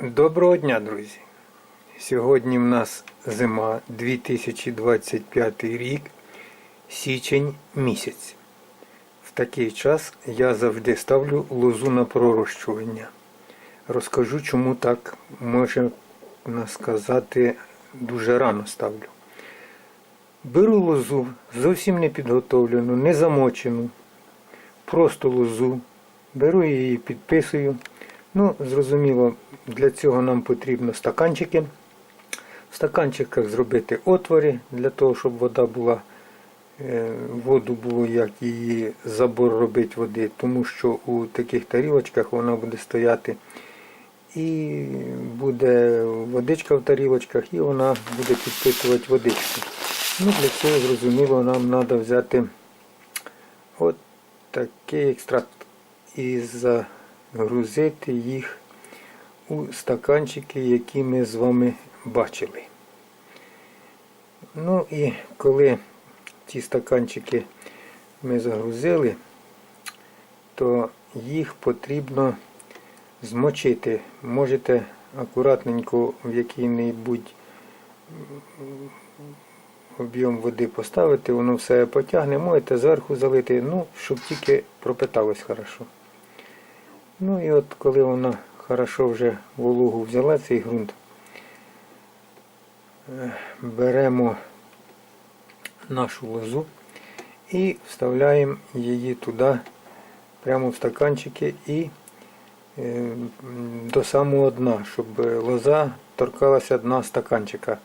Доброго дня, друзі! Сьогодні в нас зима 2025 рік, січень місяць. В такий час я завжди ставлю лозу на пророщування. Розкажу, чому так можна сказати дуже рано ставлю. Беру лозу, зовсім не підготовлену, не замочену, просто лозу, беру її, підписую. Ну, зрозуміло, для цього нам потрібно стаканчики. В стаканчиках зробити отвори для того, щоб вода була, е, воду було як її забор робити води, тому що у таких тарілочках вона буде стояти і буде водичка в тарілочках, і вона буде підпитувати водичку. Ну, Для цього, зрозуміло, нам треба взяти от такий екстракт і загрузити їх у стаканчики, які ми з вами бачили. Ну і коли ці стаканчики ми загрузили, то їх потрібно змочити. Можете акуратненько в який-небудь об'єм води поставити, воно все потягне, можете зверху залити, ну, щоб тільки пропиталось хорошо. Ну і от коли вона хорошо вже вологу взяла цей ґрунт, е, беремо нашу лозу і вставляємо її туди, прямо в стаканчики і е, до самого дна, щоб лоза торкалася дна стаканчика.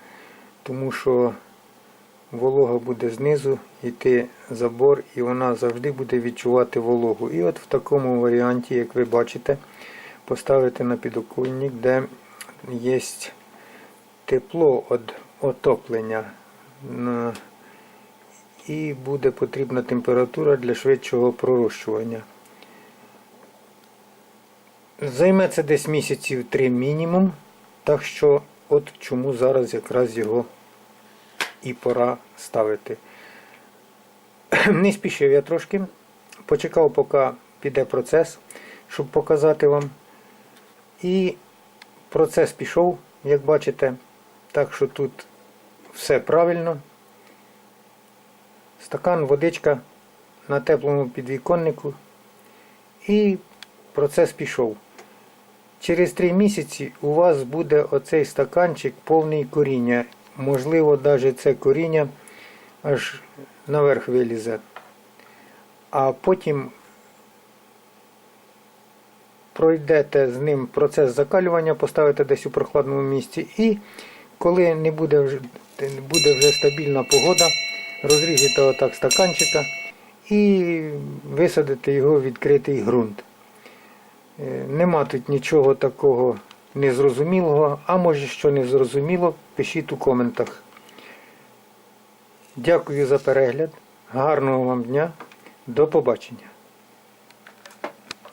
Тому що волога буде знизу йти забор і вона завжди буде відчувати вологу. І от в такому варіанті, як ви бачите, поставити на підоконник, де є тепло від отоплення. І буде потрібна температура для швидшого пророщування. Займе це десь місяців три мінімум. Так що от чому зараз якраз його і пора ставити. Не спішив я трошки. Почекав, поки піде процес, щоб показати вам. І процес пішов, як бачите. Так що тут все правильно. Стакан, водичка на теплому підвіконнику. І процес пішов. Через три місяці у вас буде оцей стаканчик повний коріння. Можливо, навіть це коріння аж наверх вилізе. А потім пройдете з ним процес закалювання, поставите десь у прохладному місці. І коли не буде вже, буде вже стабільна погода, розріжете отак стаканчика і висадите його в відкритий ґрунт. Е, Нема тут нічого такого незрозумілого, а може що незрозуміло, пишіть у коментах. Дякую за перегляд. Гарного вам дня. До побачення.